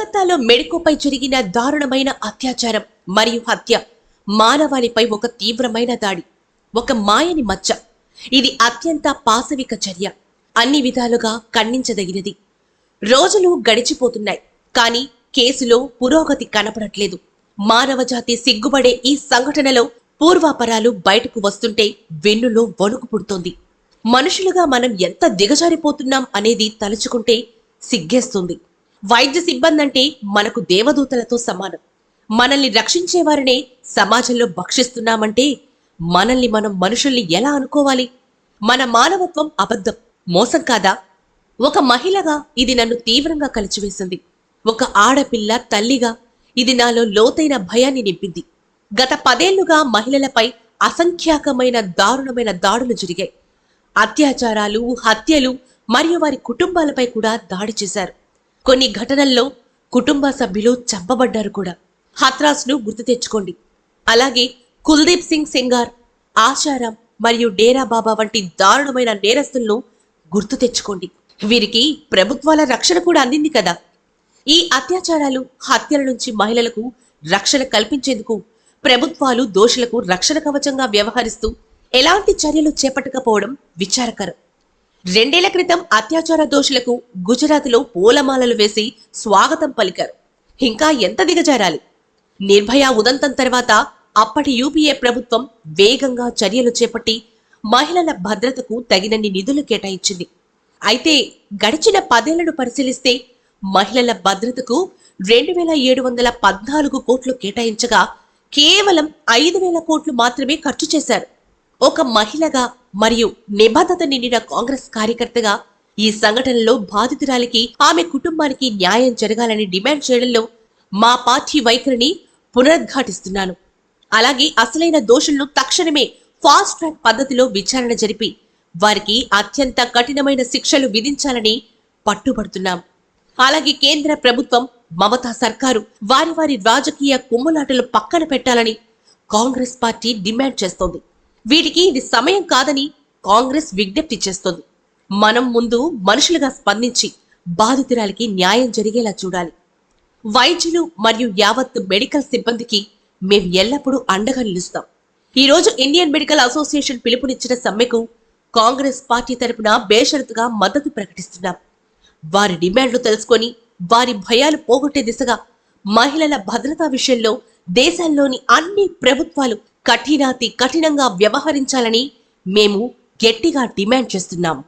కలకత్తాలో మెడికోపై జరిగిన దారుణమైన అత్యాచారం మరియు హత్య. మానవాళిపై ఒక తీవ్రమైన దాడి. ఒక మాయని మచ్చ. ఇది అత్యంత పాశవిక చర్య. అన్ని విధాలుగా ఖండించదగినది. రోజులు గడిచిపోతున్నాయి. కానీ కేసులో పురోగతి కనపడట్లేదు. మానవజాతి సిగ్గుపడే ఈ సంఘటనలో పూర్వాపరాలు బయటకు వస్తుంటే వెన్నులో వణుకు పుడుతోంది. మనుషులుగా మనం ఎంత దిగజారిపోతున్నాం అనేది తలుచుకుంటే సిగ్గేస్తుంది. వైద్య సిబ్బంది అంటే మనకు దేవదూతలతో సమానం. మనల్ని రక్షించేవారినే సమాజంలో భక్షిస్తున్నామంటే మనల్ని మనం మనుషుల్ని ఎలా అనుకోవాలి? మన మానవత్వం అబద్ధం మోసం కాదా? ఒక మహిళగా ఇది నన్ను తీవ్రంగా కలిచివేసింది. ఒక ఆడపిల్ల తల్లిగా ఇది నాలో లోతైన భయాన్ని నింపింది. గత పదేళ్ళుగా మహిళలపై అసంఖ్యాకమైన దారుణమైన దాడులు జరిగాయి. అత్యాచారాలు హత్యలు మరియు వారి కుటుంబాలపై కూడా దాడి చేశారు. కొన్ని ఘటనల్లో కుటుంబ సభ్యులు చంపబడ్డారు కూడా. హత్రాస్ను గుర్తు తెచ్చుకోండి. అలాగే కుల్దీప్ సింగ్ సింగార్ ఆశారాం మరియు డేరా బాబా వంటి దారుణమైన నేరస్తులను గుర్తు తెచ్చుకోండి. వీరికి ప్రభుత్వాల రక్షణ కూడా అందింది కదా. ఈ అత్యాచారాలు హత్యల నుంచి మహిళలకు రక్షణ కల్పించేందుకు ప్రభుత్వాలు దోషులకు రక్షణ కవచంగా వ్యవహరిస్తూ ఎలాంటి చర్యలు చేపట్టకపోవడం విచారకరం. రెండేళ్ళ క్రితం అత్యాచార దోషులకు గుజరాత్లో పూలమాలలు వేసి స్వాగతం పలికారు. ఇంకా ఎంత దిగజారాలి? నిర్భయ ఉదంతం తర్వాత అప్పటి యూపీఏ ప్రభుత్వం వేగంగా చర్యలు చేపట్టి మహిళల భద్రతకు తగినన్ని నిధులు కేటాయించింది. అయితే గడిచిన పదేళ్ళను పరిశీలిస్తే మహిళల భద్రతకు రెండు వేల ఏడు వందల పద్నాలుగు కోట్లు కేటాయించగా కేవలం ఐదు వేల కోట్లు మాత్రమే ఖర్చు చేశారు. ఒక మహిళగా మరియు నిబద్ధత నిండిన కాంగ్రెస్ కార్యకర్తగా ఈ సంఘటనలో బాధితురాలికి ఆమె కుటుంబానికి న్యాయం జరగాలని డిమాండ్ చేయడంలో మా పార్టీ వైఖరిని పునరుద్ఘాటిస్తున్నాను. అలాగే అసలైన దోషులను తక్షణమే ఫాస్ట్ ట్రాక్ పద్ధతిలో విచారణ జరిపి వారికి అత్యంత కఠినమైన శిక్షలు విధించాలని పట్టుబడుతున్నాం. అలాగే కేంద్ర ప్రభుత్వం మమతా సర్కారు వారి వారి రాజకీయ కుమ్ములాటలు పక్కన పెట్టాలని కాంగ్రెస్ పార్టీ డిమాండ్ చేస్తోంది. వీటికి ఇది సమయం కాదని కాంగ్రెస్ విజ్ఞప్తి చేస్తోంది. మనం ముందు మనుషులుగా స్పందించి బాధితురాలికి న్యాయం జరిగేలా చూడాలి. వైద్యులు మరియు యావత్ మెడికల్ సిబ్బందికి మేము ఎల్లప్పుడూ అండగా నిలుస్తాం. ఈరోజు ఇండియన్ మెడికల్ అసోసియేషన్ పిలుపునిచ్చిన సమ్మెకు కాంగ్రెస్ పార్టీ తరపున బేషరతుగా మద్దతు ప్రకటిస్తున్నాం. వారి డిమాండ్లు తెలుసుకొని వారి భయాలు పోగొట్టే దిశగా మహిళల భద్రతా విషయంలో దేశాల్లోని అన్ని ప్రభుత్వాలు కఠినాతి కఠినంగా వ్యవహరించాలని మేము గట్టిగా డిమాండ్ చేస్తున్నాం.